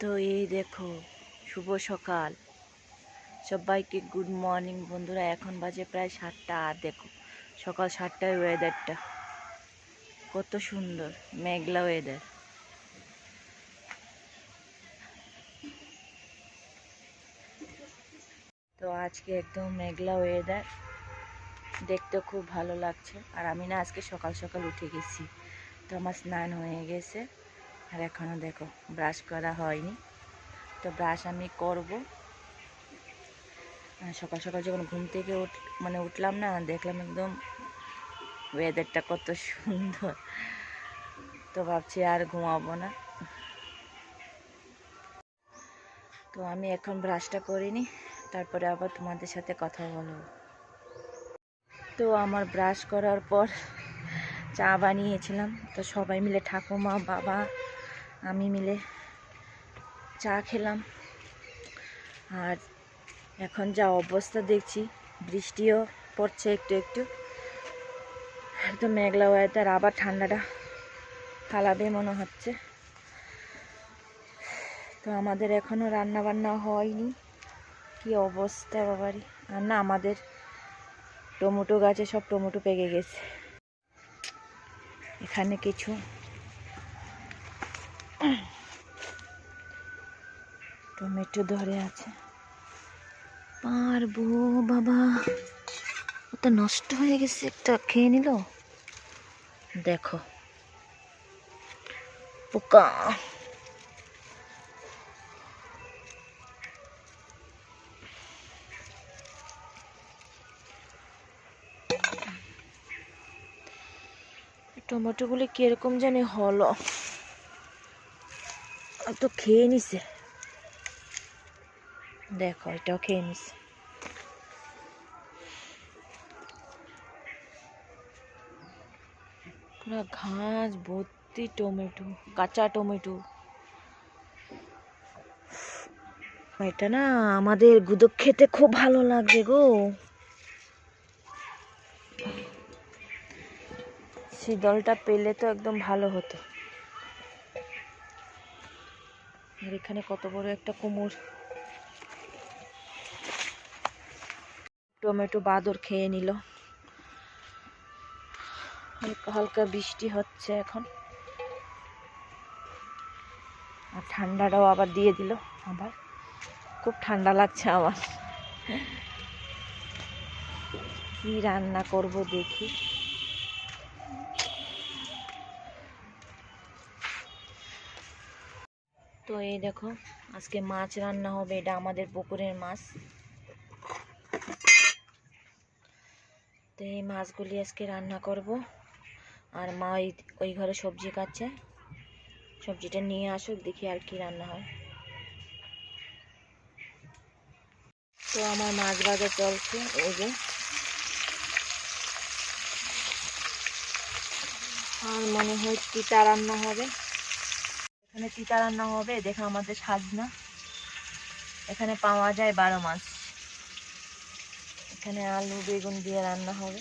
তো এই দেখো, শুভ সকাল। সবাইকে গুড মর্নিং বন্ধুরা, এখন বাজে প্রায় সাতটা। আর দেখো, সকাল সাতটায় ওয়েদারটা কত সুন্দর, মেঘলা ওয়েদার তো আজকে একদম মেঘলা ওয়েদার দেখতে খুব ভালো লাগছে। আর আমি না আজকে সকাল সকাল উঠে গেছি। তো আমার স্নান হয়ে গেছে। আর এখনও দেখো ব্রাশ করা হয়নি। তো ব্রাশ আমি করব। সকাল সকাল যখন ঘুম থেকে উঠ মানে উঠলাম না, দেখলাম একদম ওয়েদারটা কত সুন্দর। তো ভাবছি আর ঘুমাবো না। তো আমি এখন ব্রাশটা করিনি, তারপরে আবার তোমাদের সাথে কথা বলব। তো আমার ব্রাশ করার পর চা বানিয়েছিলাম। তো সবাই মিলে ঠাকুমা, বাবা আমি মিলে চা খেলাম। আর এখন যা অবস্থা দেখছি, বৃষ্টিও পড়ছে একটু একটু। একদম মেঘলা ওয়েদার আবার ঠান্ডাটা ফালাবে মনে হচ্ছে। তো আমাদের এখনও রান্না বান্না হয়নি। কি অবস্থা বাবারি। আর না, আমাদের টমেটো গাছে সব টমেটো পেকে গেছে। এখানে কিছু টমেটো ধরে আছে। পারব, বাবা। ওটা নষ্ট হয়ে গেছে, একটা খেয়ে নিল। দেখো। পোকা। টমেটোগুলি কীরকম জানি হলো। তো খেয়ে নিছে। দেখো, এটাও খেয়ে নিছে। ঘাস, ভর্তি টমেটো, কাঁচা টমেটো। এটা না আমাদের গুদক খেতে খুব ভালো লাগবে গো। শীতলটা পেলে তো একদম ভালো হতো। আর এখানে কত বড় একটা কুমড় টমেটো বাদর খেয়ে নিল। হালকা বৃষ্টি হচ্ছে এখন। আর ঠান্ডাটাও আবার দিয়ে দিল আবার। খুব ঠান্ডা লাগছে আমার। কি রান্না করব দেখি। তো এই দেখো, আজকে মাছ রান্না হবে, এটা আমাদের পুকুরের মাছ। তো এই মাছগুলি আজকে রান্না করব। আর মা ওই ওই ঘরে সবজি কাটছে। সবজিটা নিয়ে আসুক, দেখি আর কি রান্না হয়। তো আমার মাছ ভাজা চলছে, এই যে। আর মনে হয় তিতা রান্না হবে। এখানে চিতা রান্না হবে? দেখো আমাদের সাজনা। এখানে পাওয়া যায় বারো মাস এখানে আলু, বেগুন দিয়ে রান্না হবে।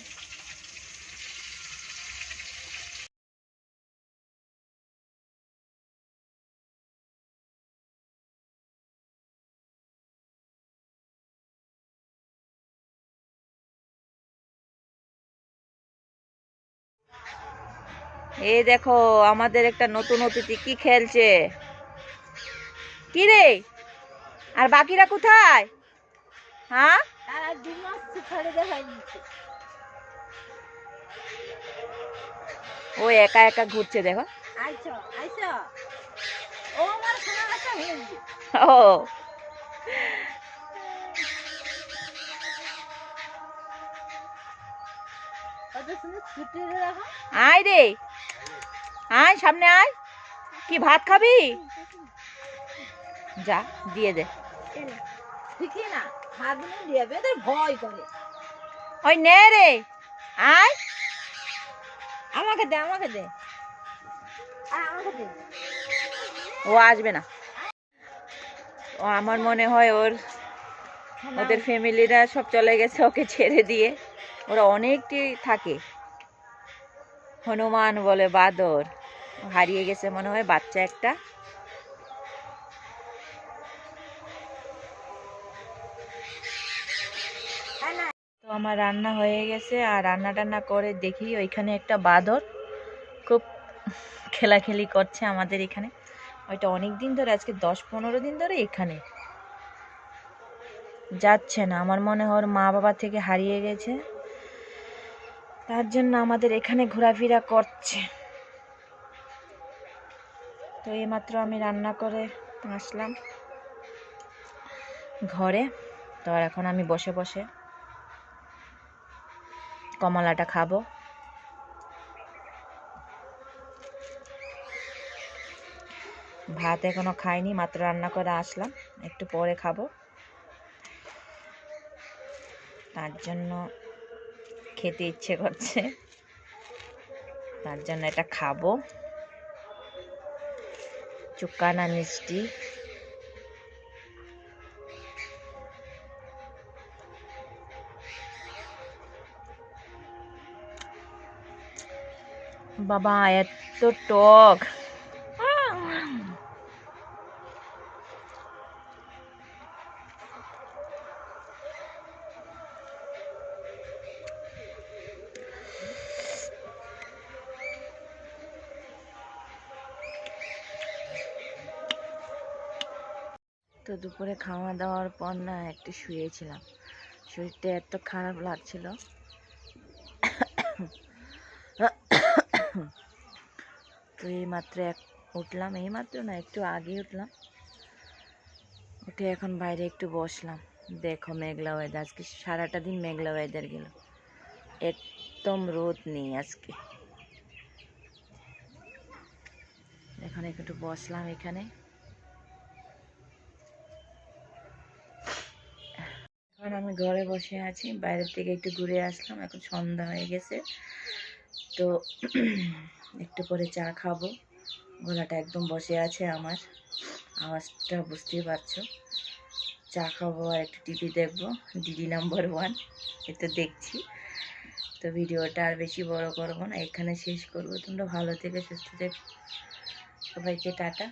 এই দেখো আমাদের একটা নতুন অতিথি কি খেলছে? কি রে আর বাকিরা কোথায়? হ্যাঁ? ও একা একা ঘুরছে দেখো। ও। আয় রে। আয় সামনে আয়। কি ভাত খাবি? যা দিয়ে দে। ভয় করে। ওই নে রে। আয়। আমাকে দে আমাকে দে। আমাকে দে। ও আসবে না। ও আমার মনে হয় ওর ওদের ফ্যামিলিরা সব চলে গেছে ওকে ছেড়ে দিয়ে। ওরা অনেকটি থাকে। হনুমান বলে বাদর। হারিয়ে গেছে মনে হয় বাচ্চা একটা। তো আমার রান্না হয়ে গেছে আর রান্না টান্না করে দেখি ওইখানে একটা বাদর। খুব খেলাখেলি করছে আমাদের এখানে। ওইটা অনেক দিন ধরে, আজকে দশ পনেরো দিন ধরে এখানে। যাচ্ছে না। আমার মনে হয় মা বাবা থেকে হারিয়ে গেছে। তার জন্য আমাদের এখানে ঘোরাফেরা করছে। তো এইমাত্র আমি রান্না করে আসলাম। ঘরে, তো এখন আমি বসে বসে কমলাটা খাব। ভাত এখনও খাইনি, মাত্র রান্না করে আসলাম। একটু পরে খাব। তার জন্য খেতে ইচ্ছে করছে। তার জন্য এটা খাব। চুকানা মিষ্টি। বাবা এত টক। তো দুপুরে খাওয়া দাওয়ার পর না একটু শুয়েছিলাম। শরীরটা এত খারাপ লাগছিল। তো এইমাত্র এক উঠলাম এইমাত্র না, একটু আগে উঠলাম। উঠে এখন বাইরে একটু বসলাম। দেখো মেঘলা ওয়েদার আজকে সারাটা দিন মেঘলা ওয়েদার গেল। একদম রোদ নেই আজকে। এখন একটু বসলাম এখানে। আমি ঘরে বসে আছি। বাইরের থেকে একটু ঘুরে আসলাম, এখন সন্ধ্যা হয়ে গেছে। তো একটু পরে চা খাব। গলাটা একদম বসে আছে আমার। আওয়াজটা বুঝতেই পারছ। চা খাব আর একটু টিভি দেখব। ডিডি নাম্বার ওয়ান এতে দেখছি। তো ভিডিওটা আর বেশি বড় করব না, এখানে শেষ করব। তোমরা ভালো থেকে, সুস্থ থেকো। সবাইকে টাটা।